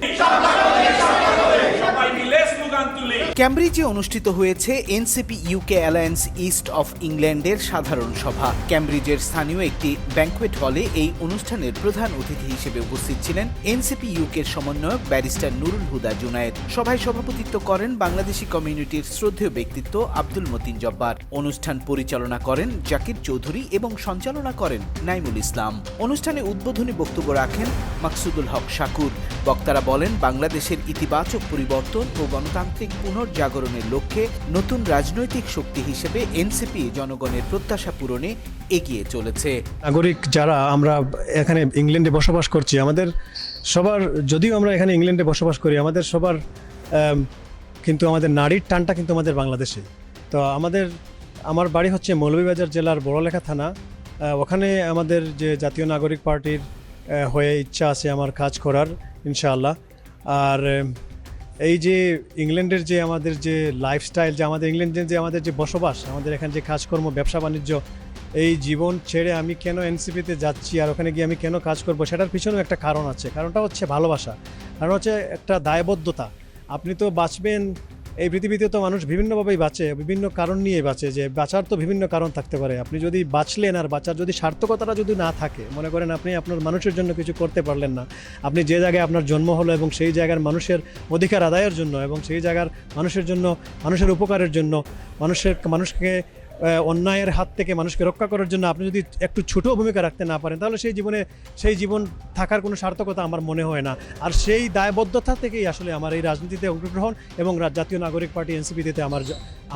你上 ক্যামব্রিজে অনুষ্ঠিত হয়েছে NCP UK alliance east of ইংল্যান্ডের সাধারণ সভা। ক্যামব্রিজের স্থানীয় একটি ব্যাংকোয়েট হলে এই অনুষ্ঠানের প্রধান অতিথি হিসেবে উপস্থিত ছিলেন এনসিপি ইউকের সমন্বয়ক ব্যারিস্টার নুরুল হুদা জুনায়েদ। সভায় সভাপতিত্ব করেন বাংলাদেশি কমিউনিটির শ্রদ্ধেয় ব্যক্তিত্ব আব্দুল মতিন জব্বার। অনুষ্ঠান পরিচালনা করেন জাকির চৌধুরী এবং সঞ্চালনা করেন নাইমুল ইসলাম। অনুষ্ঠানে উদ্বোধনী বক্তব্য রাখেন মাকসুদুল হক শাকুর বক্তারা বলেন, বাংলাদেশের ইতিবাচক পরিবর্তন ও গণতান্ত্রিক পুনর্জাগরণের লক্ষ্যে নতুন রাজনৈতিক শক্তি হিসেবে এনসিপি জনগণের প্রত্যাশা পূরণে এগিয়ে চলেছে। নাগরিক যারা আমরা এখানে ইংল্যান্ডে বসবাস করছি, আমাদের সবার, যদিও আমরা এখানে ইংল্যান্ডে বসবাস করি, আমাদের সবার কিন্তু আমাদের নারীর টানটা কিন্তু আমাদের বাংলাদেশে। তো আমাদের, আমার বাড়ি হচ্ছে মৌলভীবাজার জেলার বড়লেখা থানা। ওখানে আমাদের যে জাতীয় নাগরিক পার্টির হয়ে ইচ্ছা আছে আমার কাজ করার, ইনশাআল্লাহ। আর এই যে ইংল্যান্ডের যে আমাদের যে লাইফস্টাইল যে আমাদের ইংল্যান্ডের যে আমাদের যে বসবাস, আমাদের এখানে যে কাজকর্ম, ব্যবসা বাণিজ্য, এই জীবন ছেড়ে আমি কেন এনসিপিতে যাচ্ছি আর ওখানে গিয়ে আমি কেন কাজ করব, সেটার পিছনেও একটা কারণ আছে। কারণটা হচ্ছে ভালোবাসা। কারণ হচ্ছে একটা দায়বদ্ধতা। আপনি তো বাঁচবেন এই পৃথিবীতে তো মানুষ বিভিন্নভাবেই বাঁচে, বিভিন্ন কারণ নিয়ে বাঁচে, যে বাঁচার তো বিভিন্ন কারণ থাকতে পারে। আপনি যদি বাঁচলেন আর বাঁচার যদি সার্থকতাটা যদি না থাকে, মনে করেন আপনি আপনার মানুষের জন্য কিছু করতে পারলেন না, আপনি যে জায়গায় আপনার জন্ম হলো এবং সেই জায়গার মানুষের অধিকার আদায়ের জন্য এবং সেই জায়গার মানুষের জন্য, মানুষের উপকারের জন্য, মানুষের, মানুষকে অন্যায়ের হাত থেকে মানুষকে রক্ষা করার জন্য আপনি যদি একটু ছোটো ভূমিকা রাখতে না পারেন, তাহলে সেই জীবনে, সেই জীবন থাকার কোনো সার্থকতা আমার মনে হয় না। আর সেই দায়বদ্ধতা থেকেই আসলে আমার এই রাজনীতিতে অংশগ্রহণ এবং জাতীয় নাগরিক পার্টি এনসিপিতে আমার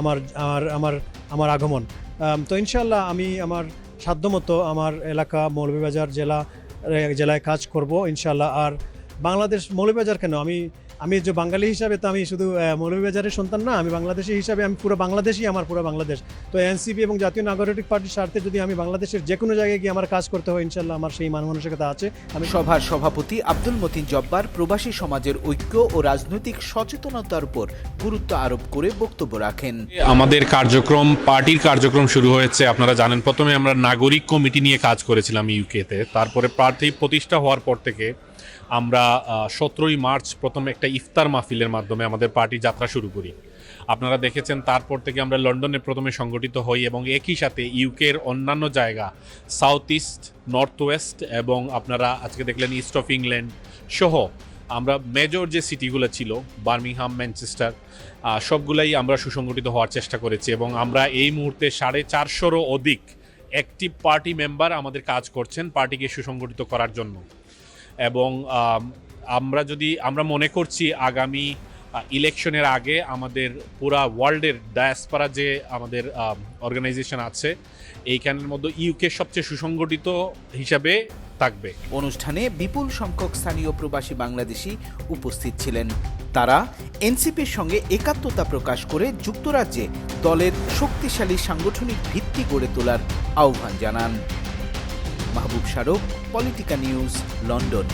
আমার আমার আমার আমার আগমন। তো ইনশাল্লাহ আমি আমার সাধ্যমতো আমার এলাকা মৌলভীবাজার জেলা জেলায় কাজ করব ইনশাল্লাহ আর বাংলাদেশ মৌলভীবাজার কেন? আমি আমি যে বাঙালি হিসাবে তো আমি শুধু মৌলভীবাজারের সন্তান না আমি বাংলাদেশি হিসাবে আমি পুরো বাংলাদেশই আমার পুরো বাংলাদেশ। তো এনসিপি এবং জাতীয় নাগরিক পার্টির স্বার্থে যদি আমি বাংলাদেশের যে কোনো জায়গায় গিয়ে আমার কাজ করতে হয় ইনশাল্লাহ আমার সেই মান মানসিকতা আছে। আমি সভার সভাপতি আব্দুল মতিন জব্বার প্রবাসী সমাজের ঐক্য ও রাজনৈতিক সচেতনতার উপর গুরুত্ব আরোপ করে বক্তব্য রাখেন। আমাদের কার্যক্রম পার্টির কার্যক্রম শুরু হয়েছে। আপনারা জানেন প্রথমে আমরা নাগরিক কমিটি নিয়ে কাজ করেছিলাম ইউকেতে। তারপরে প্রার্থী প্রতিষ্ঠা হওয়ার পর থেকে আমরা সতেরোই মার্চ প্রথম একটা ইফতার মাহফিলের মাধ্যমে আমাদের পার্টি যাত্রা শুরু করি। আপনারা দেখেছেন তারপর থেকে আমরা লন্ডনে প্রথমে সংগঠিত হই এবং একই সাথে ইউকের অন্যান্য জায়গা, সাউথ ইস্ট, নর্থ ওয়েস্ট এবং আপনারা আজকে দেখলেন ইস্ট অফ ইংল্যান্ড সহ আমরা মেজর যে সিটিগুলো ছিল, বার্মিংহাম, ম্যানচেস্টার সবগুলাই আমরা সুসংগঠিত হওয়ার চেষ্টা করেছি এবং আমরা এই মুহূর্তে সাড়ে চারশোরও অধিক অ্যাক্টিভ পার্টি মেম্বার আমাদের কাজ করছেন পার্টিকে সুসংগঠিত করার জন্য। এবং আমরা যদি, আমরা মনে করছি আগামী ইলেকশনের আগে আমাদের পুরা ওয়ার্ল্ডের ডায়াসপারা যে আমাদের অর্গানাইজেশন আছে, এইখানের মধ্যে ইউকে সবচেয়ে সুসংগঠিত হিসাবে থাকবে। অনুষ্ঠানে বিপুল সংখ্যক স্থানীয় প্রবাসী বাংলাদেশি উপস্থিত ছিলেন। তারা এনসিপির সঙ্গে একাত্মতা প্রকাশ করে যুক্তরাজ্যে দলের শক্তিশালী সাংগঠনিক ভিত্তি গড়ে তোলার আহ্বান জানান। মাহবুব স্মারক পলিটিকা নিউজ লন্ডন।